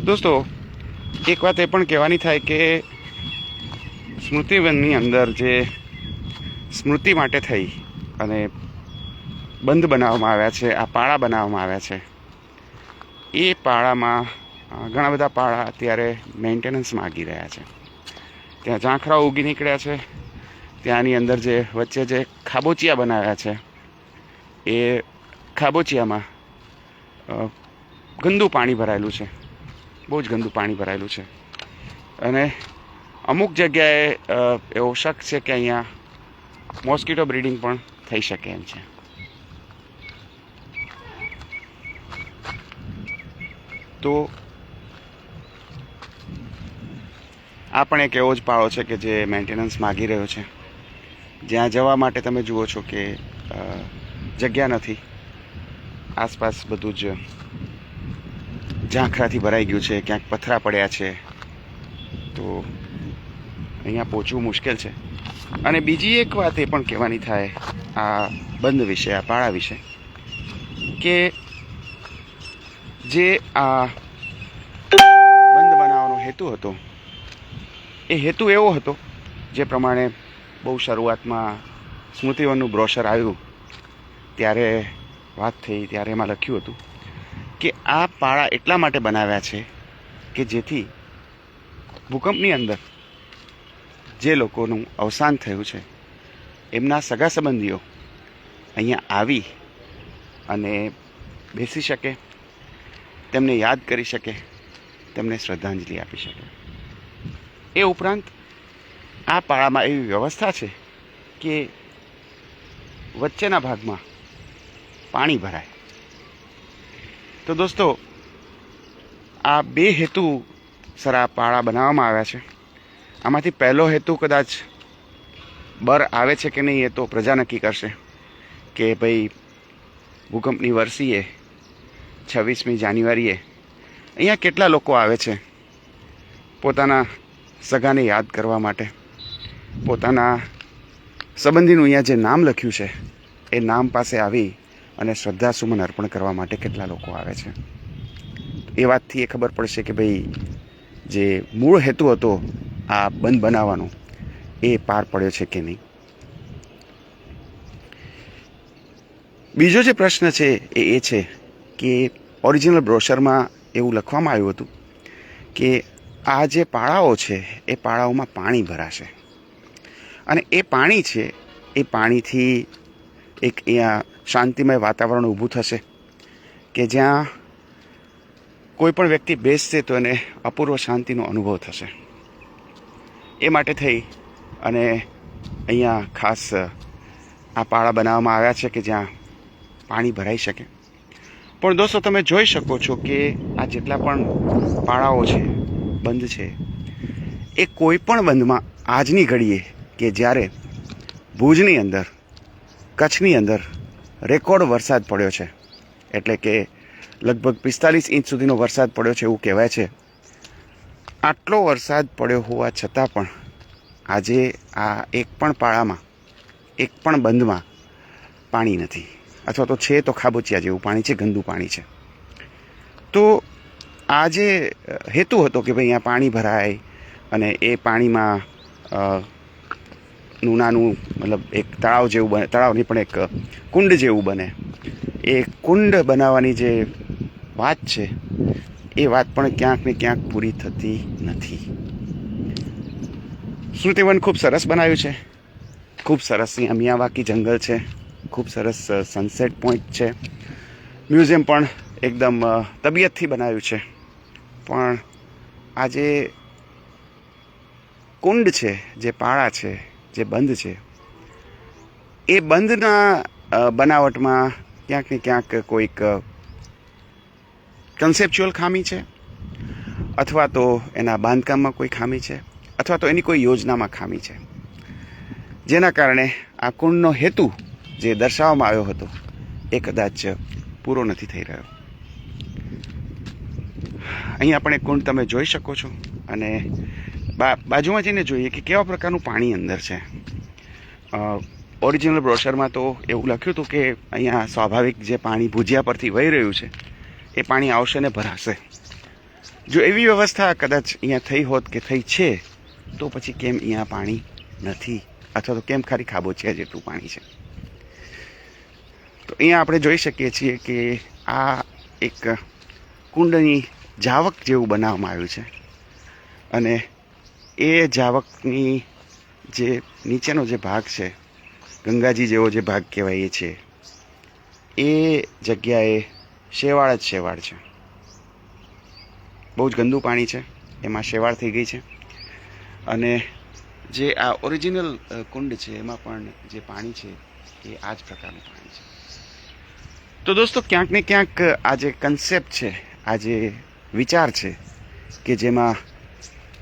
દોસ્તો, એક વાત એ પણ કહેવાની થાય કે સ્મૃતિવનની અંદર જે સ્મૃતિ માટે થઈ અને બંધ બનાવવામાં આવ્યા છે, આ પાળા બનાવવામાં આવ્યા છે, એ પાળામાં ઘણા બધા પાળા અત્યારે મેન્ટેનન્સ માગી રહ્યા છે. ત્યાં ઝાંખરાઓ ઉગી નીકળ્યા છે, ત્યાંની અંદર જે વચ્ચે જે ખાબોચિયા બનાવ્યા છે, એ ખાબોચિયામાં ગંદુ પાણી ભરાયેલું છે. બહુ જ ગંદુ પાણી ભરાયેલું છે. અને અમુક જગ્યાએ એવો શક છે કે અહીંયા મોસ્કીટો બ્રીડિંગ પણ થઈ શકે એમ છે. તો આ પણ એક એવો જ પાળો છે કે જે મેન્ટેનન્સ માગી રહ્યો છે. જ્યાં જવા માટે તમે જુઓ છો કે જગ્યા નથી. આસપાસ બધું જ ઝાંખરાથી ભરાઈ ગયું છે, ક્યાંક પથરા પડ્યા છે. તો અહીંયા પહોંચવું મુશ્કેલ છે. અને બીજી એક વાત એ પણ કહેવાની થાય આ બંધ વિશે, આ પાળા વિશે, કે જે આ બંધ બનાવવાનો હેતુ હતો, એ હેતુ એવો હતો, જે પ્રમાણે બહુ શરૂઆતમાં સ્મૃતિવનનું બ્રોશર આવ્યું, ત્યારે વાત થઈ, ત્યારે એમાં લખ્યું હતું કે આ પાળા એટલા માટે બનાવ્યા છે કે જેથી ભૂકંપની અંદર જે લોકોનું અવસાન થયું છે, એમના સગા સંબંધીઓ અહીંયા આવી અને બેસી શકે, તેમને યાદ કરી શકે, તેમને શ્રદ્ધાંજલિ આપી શકે. એ ઉપરાંત આ પાળામાં એવી વ્યવસ્થા છે કે વચ્ચેના ભાગમાં પાણી ભરાય. તો દોસ્તો, આ બે હેતુ સર આ પાળા બનાવવામાં આવ્યા છે. આમાંથી પહેલો હેતુ કદાચ બર આવે છે કે નહીં એ તો પ્રજા નક્કી કરશે કે ભાઈ ભૂકંપની વર્ષીએ છવ્વીસમી જાન્યુઆરીએ અહીંયા કેટલા લોકો આવે છે પોતાના સગાને યાદ કરવા માટે? પોતાના સંબંધીનું અહીંયા જે નામ લખ્યું છે, એ નામ પાસે આવી અને શ્રદ્ધાસુમન અર્પણ કરવા માટે કેટલા લોકો આવે છે. એ વાતથી એ ખબર પડશે કે ભાઈ, જે મૂળ હેતુ હતો આ બંધ બનાવવાનો, એ પાર પડ્યો છે કે નહીં. બીજો જે પ્રશ્ન છે એ એ છે કે ઓરિજિનલ બ્રોશરમાં એવું લખવામાં આવ્યું હતું કે આ જે પાળાઓ છે, એ પાળાઓમાં પાણી ભરાશે. અને એ પાણી છે, એ પાણીથી એક અહીંયા શાંતિમય વાતાવરણ ઊભું થશે કે જ્યાં કોઈ પણ વ્યક્તિ બેસશે તો એને અપૂર્વ શાંતિનો અનુભવ થશે. એ માટે થઈ અને અહીંયા ખાસ આ પાળા બનાવવામાં આવ્યા છે કે જ્યાં પાણી ભરાઈ શકે. પણ દોસ્તો, તમે જોઈ શકો છો કે આ જેટલા પણ પાળાઓ છે, બંધ છે, એ કોઈ પણ બંધમાં આજની ઘડીએ કે જ્યારે ભુજની અંદર, કચ્છની અંદર રેકોર્ડ વરસાદ પડ્યો છે. એટલે કે લગભગ પિસ્તાલીસ ઇંચ સુધીનો વરસાદ પડ્યો છે એવું કહેવાય છે. આટલો વરસાદ પડ્યો હોવા છતાં પણ આજે આ એક પણ પાળામાં, એક પણ બંધમાં પાણી નથી. અથવા તો છે તો ખાબોચિયા જેવું પાણી છે, ગંદુ પાણી છે. તો આ જે હેતુ હતો કે ભાઈ અહીંયા પાણી ભરાય અને એ પાણીમાં નું નાનું, મતલબ એક તળાવ જેવું બને તળાવ નહીં પણ એક કુંડ જેવું બને. એ કુંડ બનાવવાની જે વાત છે, એ વાત પણ ક્યાંક ને ક્યાંક પૂરી થતી નથી. શ્રુતિવન ખૂબ સરસ બનાવ્યું છે. ખૂબ સરસ મિયાવાકી જંગલ છે. ખૂબ સરસ સનસેટ પોઈન્ટ છે. મ્યુઝિયમ પણ એકદમ તબિયતથી બનાવ્યું છે. પણ આજે કુંડ છે, જે પાળા છે જે બંધ છે, એ બંધના બનાવટમાં ક્યાંક ને ક્યાંક કોઈક કન્સેપ્ચ્યુઅલ ખામી છે, અથવા તો એના બાંધકામમાં કોઈ ખામી છે, અથવા તો એની કોઈ યોજનામાં ખામી છે. જેના કારણે આ કુંડનો હેતુ જે દર્શાવવામાં આવ્યો હતો, એ કદાચ પૂરો નથી થઈ રહ્યો. અહીંયા પણ એક કુંડ તમે જોઈ શકો છો અને બાજુમાં જઈને જોઈએ કે કેવા પ્રકારનું પાણી અંદર છે. ઓરિજિનલ બ્રોશરમાં તો એવું લખ્યું હતું કે અહીંયા સ્વાભાવિક જે પાણી ભુજિયા પરથી વહી રહ્યું છે, એ પાણી આવશે ને ભરાશે. જો એવી વ્યવસ્થા કદાચ અહીંયા થઈ હોત કે થઈ છે, તો પછી કેમ અહીંયા પાણી નથી? અથવા તો કેમ ખાલી ખાબોચિયા જેટલું પાણી છે? તો અહીંયા આપણે જોઈ શકીએ છીએ કે આ એક કુંડની જાવક જેવું બનાવવામાં આવ્યું છે. અને એ જાવકની જે નીચેનો જે ભાગ છે, ગંગાજી જેવો જે ભાગ કહેવાય એ છે, એ જગ્યાએ શેવાળ જ શેવાળ છે. બહુ જ ગંદુ પાણી છે, એમાં શેવાળ થઈ ગઈ છે. અને જે આ ઓરિજિનલ કુંડ છે, એમાં પણ જે પાણી છે, એ આ જ પ્રકારનું પાણી છે. તો દોસ્તો, ક્યાંક ને ક્યાંક આ જે કન્સેપ્ટ છે, આ જે વિચાર છે, કે જેમાં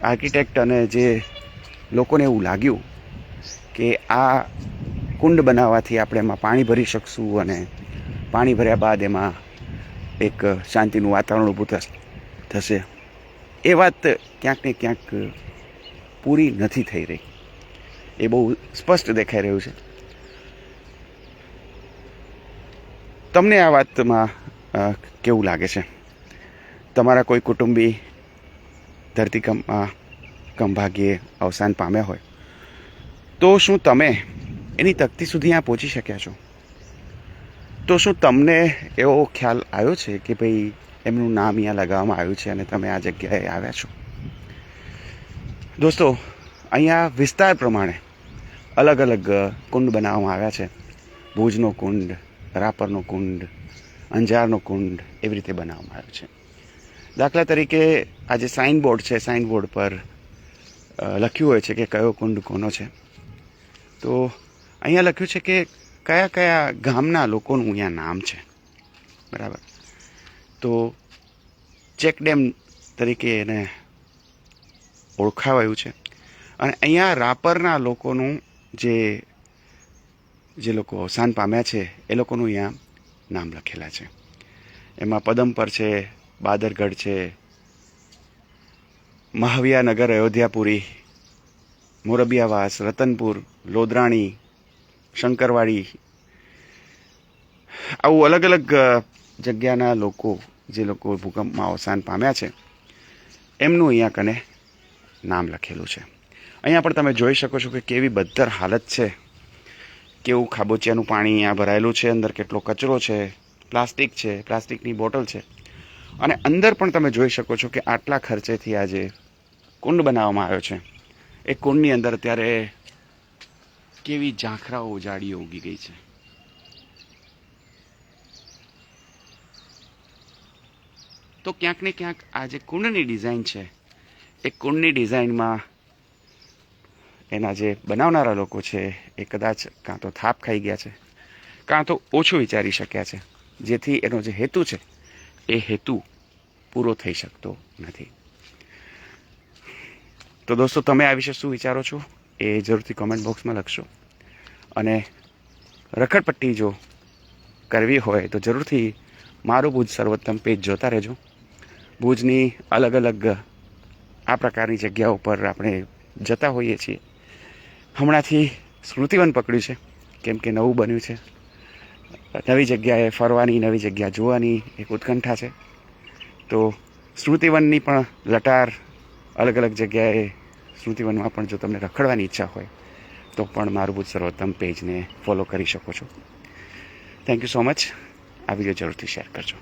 આર્કિટેક્ટ અને જે લોકોને એવું લાગ્યું કે આ કુંડ બનાવવાથી આપણે એમાં પાણી ભરી શકશું અને પાણી ભર્યા બાદ એમાં એક શાંતિનું વાતાવરણ ઊભું થશ- એ વાત ક્યાંક ને ક્યાંક પૂરી નથી થઈ રહી. એ બહુ સ્પષ્ટ દેખાઈ રહ્યું છે. તમને આ વાતમાં કેવું લાગે છે? તમારા કોઈ કુટુંબી ધરતીકંપમાં કંભાગ્યે અવસાન પામ્યા હોય. તો શું તમે એની તકતી સુધી આ પહોંચી શક્યા છો? તો શું તમને એવો ખ્યાલ આવ્યો છે કે ભાઈ એમનું નામ અહીંયા લગાવવામાં આવ્યું છે અને તમે આ જગ્યાએ આવ્યા છો? દોસ્તો, અહીંયા વિસ્તાર પ્રમાણે અલગ અલગ કુંડ બનાવવામાં આવ્યા છે. ભુજનો કુંડ, રાપરનો કુંડ, અંજારનો કુંડ એવી રીતે બનાવવામાં આવ્યો છે. દાખલા તરીકે આ જે સાઇન બોર્ડ છે સાઇન બોર્ડ પર લખ્યું હોય છે કે કયો કુંડ કોનો છે. તો અહીંયા લખ્યું છે કે કયા કયા ગામના લોકોનું અહીંયા નામ છે. બરાબર. તો ચેક ડેમ તરીકે એને ઓળખાવાયું છે. અને અહીંયા રાપરના લોકોનું જે જે લોકો અવસાન પામ્યા છે, એ લોકોનું અહીંયા નામ લખેલા છે. એમાં પદમ પર છે બાદરગઢ છે, મહાવિયાનગર, અયોધ્યાપુરી, મોરબિયાવાસ, રતનપુર, લોદરાણી, શંકરવાડી, આવું અલગ અલગ જગ્યાના લોકો, જે લોકો ભૂકંપમાં અવસાન પામ્યા છે, એમનું અહીંયા કને નામ લખેલું છે. અહીંયા પણ તમે જોઈ શકો છો કે કેવી બદ્ધર હાલત છે. કેવું ખાબોચિયાનું પાણી અહીંયા ભરાયેલું છે, અંદર કેટલો કચરો છે, પ્લાસ્ટિક છે, પ્લાસ્ટિકની બોટલ છે. અને અંદર પણ તમે જોઈ શકો છો કે આટલા ખર્ચેથી આજે કુંડ બનાવવામાં આવ્યો છે. એ કુંડની અંદર અત્યારે કેવી ઝાંખરાઓ ઉજાડીઓ ઉગી ગઈ છે. તો ક્યાંક ને ક્યાંક આ જે કુંડની ડિઝાઇન છે, એ કુંડની ડિઝાઇનમાં એના જે બનાવનારા લોકો છે, એ કદાચ કાં તો થાપ ખાઈ ગયા છે, કાં તો ઓછું વિચારી શક્યા છે, જેથી એનો જે હેતુ છે એ હેતુ પૂરો થઈ શકતો નથી. તો દોસ્તો, તમે આ વિશે શું વિચારો છો? એ જરૂરથી કોમેન્ટ બોક્સમાં લખશો. અને રખડપટ્ટી જો કરવી હોય તો જરૂરથી મારું ભુજ સર્વોત્તમ પેજ જોતા રહેજો. ભુજની અલગ અલગ આ પ્રકારની જગ્યા ઉપર આપણે જતા હોઈએ છીએ. હમણાંથી સ્મૃતિવન પકડ્યું છે. કેમ કે નવું બન્યું છે. નવી જગ્યાએ ફરવાની, નવી જગ્યા જોવાની એક ઉત્કંઠા છે. તો સ્મૃતિવનની પણ લટાર અલગ અલગ જગ્યાએ સ્મૃતિવનમાં પણ જો તમને રખડવાની ઈચ્છા હોય, તો પણ મારું સર્વોત્તમ પેજને ફોલો કરી શકો છો. થેન્ક યુ સો મચ આ વીડિયો જરૂરથી શેર કરજો.